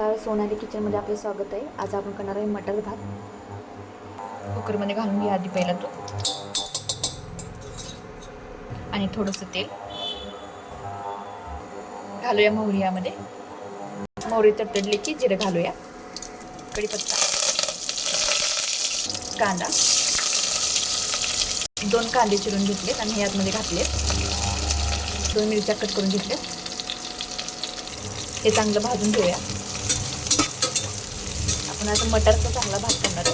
नमस्कार सोनाली किचनमध्ये आपलं स्वागत आहे. आज आपण करणार आहे मटर भात. कुकरमध्ये घालून घ्या आधी पहिला तो आणि थोडंसं तेल. घालूया मोहरी यामध्ये. मोहरी तडतडली की जिरं घालूया. कढीपत्ता. कांदा. दोन कांदे चिरून घेतलेत आणि हे यातमध्ये घातले दोन मिरच्या कट करून घेतल्यात. हे चांगलं भाजून घेऊया. आपण आता मटरचा चांगला भात करणार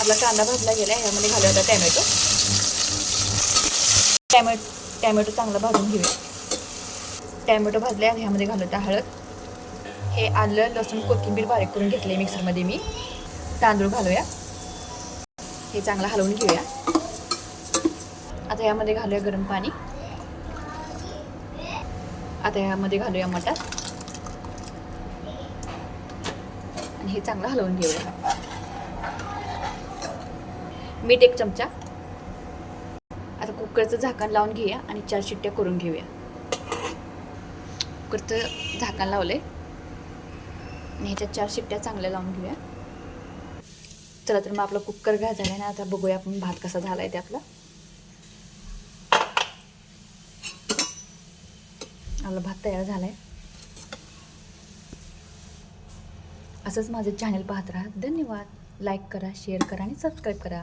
आपला कांदा भाजला गेला ह्यामध्ये घालूया आता टॅमॅटो. टॅमॅटो टॅमॅटो चांगला भाजून घेऊया. टॅमॅटो भाजल्या ह्यामध्ये घालूया हळद. हे आलं लसूण कोथिंबीर बारीक करून घेतले मिक्सरमध्ये मी. तांदूळ घालूया. हे चांगलं हलवून घेऊया. आता यामध्ये घालूया गरम पाणी. आता यामध्ये घालूया मटार. आणि हे चांगलं हलवून घेऊया. मीठ एक चमचा. आता कुकरचं झाकण लावून घेऊया आणि चार शिट्ट्या करून घेऊया. कुकरचं झाकण लावलंय. आणि ह्याच्यात चार शिट्ट्या चांगल्या लावून घेऊया. चला तर मग आपला कुकर घाजायला ना आता बघूया आपण भात कसा झाला आहे ते आपला. आपला भात तयार झाला आहे असंच माझं चॅनल पाहत राहा. धन्यवाद. लाईक करा शेअर करा आणि सबस्क्राईब करा.